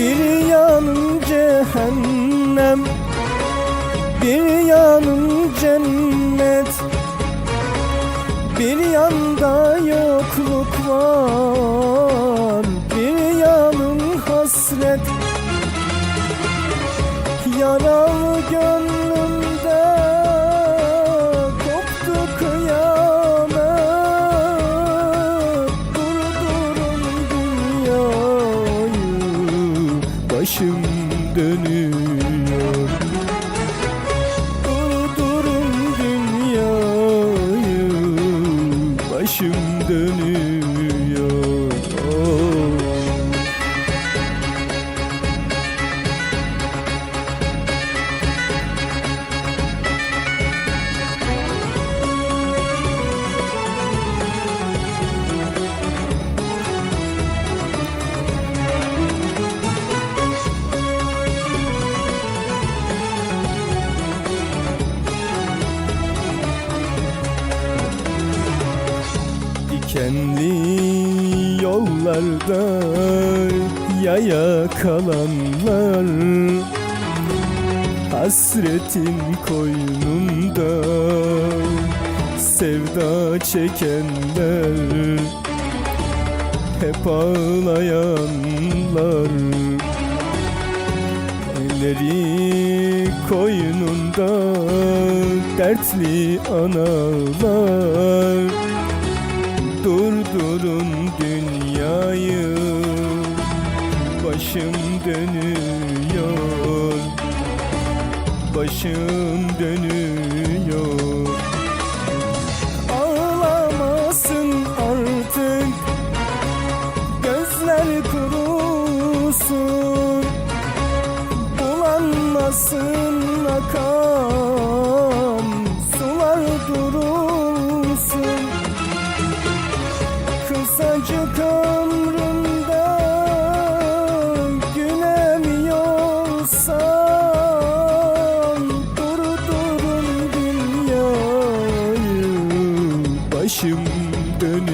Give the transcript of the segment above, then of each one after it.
Bir yanım cehennem Bir yanım cennet. Bir yanda yokluk var başım dönüyor. Durdurun dünyayı başım dönüyor Dikenli yollarda yaya kalanlar. Hasretin koynunda sevda çekenler. Hep ağlayanlar. Elleri koynunda dertli analar Durdurun dünyayı. Başım dönüyor. Başım dönüyor. Ağlamasın artık. Gözler kurusun. Bulanmasın akan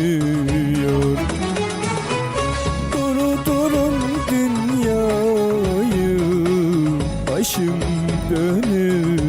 dönüyor Durdurun dünyayı başım dönüyor